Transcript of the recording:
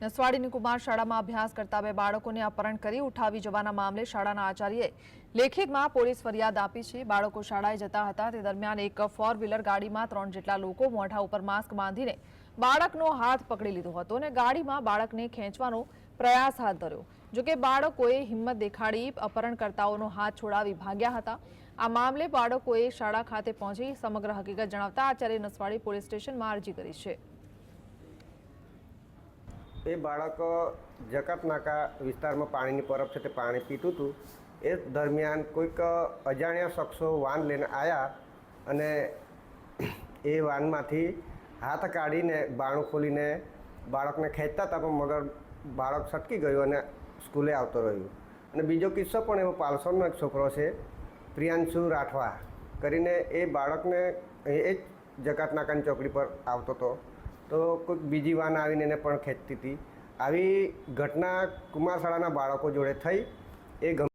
નસવાડીની કુમાર શાળામાં અભ્યાસ કરતા બે બાળકોને અપહરણ કરી ઉઠાવી જવાના મામલે શાળાના આચાર્યએ લેખિતમાં પોલીસ ફરિયાદ આપી છે. બાળકો શાળાએ જતા હતા. તે દરમિયાન એક ફોર વ્હીલર ગાડીમાં ત્રણ જેટલા લોકો મોઢા ઉપર માસ્ક બાંધીને બાળકનો હાથ પકડી લીધો હતો અને ગાડીમાં બાળકને ખેંચવાનો પ્રયાસ હાથ ધર્યો. જોકે બાળકોએ હિંમત દેખાડી અપહરણકર્તાઓનો હાથ છોડાવી ભાગ્યા હતા. આ મામલે બાળકોએ શાળા ખાતે પહોંચી સમગ્ર હકીકત જણાવતા આચાર્ય નસવાડી પોલીસ સ્ટેશનમાં અરજી કરી છે. એ બાળક જકાત નાકા વિસ્તારમાં પાણીની પરબ છે તે પાણી પીતું હતું. એ દરમિયાન કોઈક અજાણ્યા શખ્સો વાન લઈને આવ્યા અને એ વાનમાંથી હાથ કાઢીને બાણું ખોલીને બાળકને ખેંચતા હતા, પણ મગર બાળક છટકી ગયું અને સ્કૂલે આવતો રહ્યું. અને બીજો કિસ્સો પણ એવો પાલસોનનો એક છોકરો છે, પ્રિયાંશુ રાઠવા. કરીને એ બાળકને એ જ જકાત નાકાની ચોકડી પર આવતો હતો. તો કોઈક બીજી વાન આવીને એને પણ ખેંચતી હતી. આવી ઘટના કુમાર શાળાના બાળકો જોડે થઈ. એ